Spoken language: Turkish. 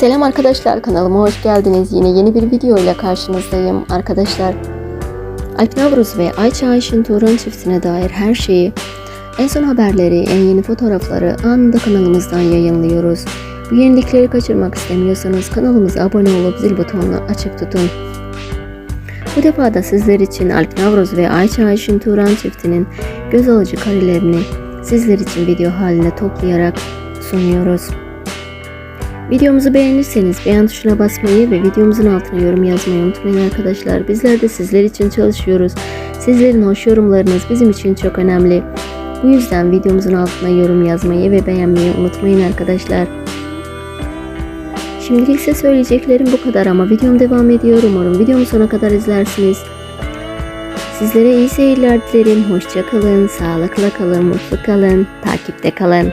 Selam arkadaşlar kanalıma hoş geldiniz. Yine yeni bir video ile karşınızdayım arkadaşlar. Alp Navruz ve Ayça Ayşin Turan çiftine dair her şeyi, en son haberleri, en yeni fotoğrafları anında kanalımızdan yayınlıyoruz. Bu yenilikleri kaçırmak istemiyorsanız kanalımıza abone olup zil butonunu açık tutun. Bu defa da sizler için Alp Navruz ve Ayça Ayşin Turan çiftinin göz alıcı karelerini sizler için video haline toplayarak sunuyoruz. Videomuzu beğenirseniz beğen tuşuna basmayı ve videomuzun altına yorum yazmayı unutmayın arkadaşlar. Bizler de sizler için çalışıyoruz. Sizlerin hoş yorumlarınız bizim için çok önemli. Bu yüzden videomuzun altına yorum yazmayı ve beğenmeyi unutmayın arkadaşlar. Şimdilik ise söyleyeceklerim bu kadar ama videom devam ediyor. Umarım videomu sona kadar izlersiniz. Sizlere iyi seyirler dilerim. Hoşça kalın, sağlıkla kalın, mutlu kalın, takipte kalın.